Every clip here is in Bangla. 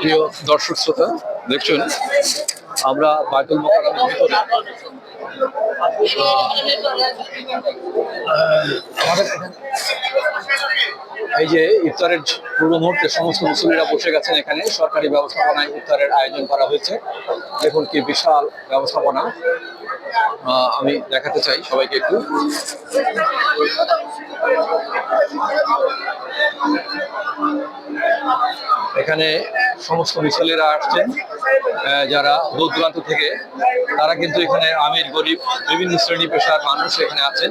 প্রিয় দর্শক শ্রোতা, দেখছেন, আমরা মোকাররমের ভিতরে। এই যে ইফতারের পূর্ব মুহূর্তে সমস্ত মুসলিরা বসে গেছেন এখানে। সরকারি ব্যবস্থাপনায় ইফতারের আয়োজন করা হয়েছে। দেখুন কি বিশাল ব্যবস্থাপনা। আমি দেখাতে চাই সবাইকে একটু। এখানে সমস্ত মিসালিরা আসছেন যারা দূর দূরান্ত থেকে। তারা কিন্তু এখানে আমির, গরিব, বিভিন্ন শ্রেণি পেশার মানুষ এখানে আছেন।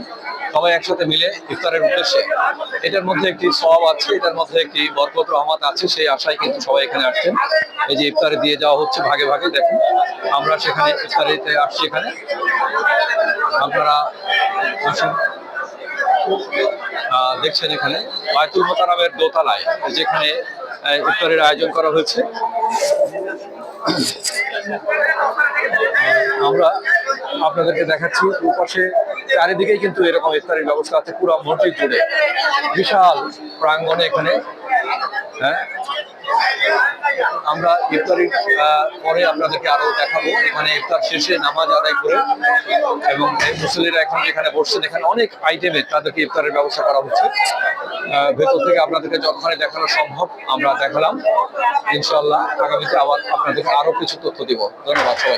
সবাই একসাথে মিলে ইফতারের উদ্দেশ্যে। এটার মধ্যে একটি সব আছে, এটার মধ্যে একটি বরকত রহমত আছে, সেই আশায় কিন্তু সবাই এখানে আসছেন। এই যে ইফতারে দিয়ে যাওয়া হচ্ছে ভাগে ভাগে, দেখুন, আমরা সেখানে ইফতারিতে আসছি এখানে। আপনারা আসুন। দেখছেন এখানে, বায়তুল মোতারামের দোতলায়, যেখানে ইফতারের আয়োজন করা হয়েছে। আমরা আপনাদেরকে দেখাচ্ছি দুপাশে চারিদিকেই কিন্তু এরকম ইফতারের ব্যবস্থা আছে, পুরো মসজিদ জুড়ে। বিশাল প্রাঙ্গনে এখানে হ্যাঁ? আমরা ইফতারির পরে আপনাদেরকে আরও দেখাবো। এখানে ইফতার শেষে নামাজ আদায় করে এবং মুসলিরা এখন যেখানে বসছেন। এখানে অনেক আইটেমে তাদেরকে ইফতারের ব্যবস্থা করা হচ্ছে। ভেতর থেকে আপনাদেরকে যতখানি দেখানো সম্ভব আমরা দেখালাম। ইনশাল্লাহ আগামীতে আবার আপনাদেরকে আরও কিছু তথ্য দিব। ধন্যবাদ সবাই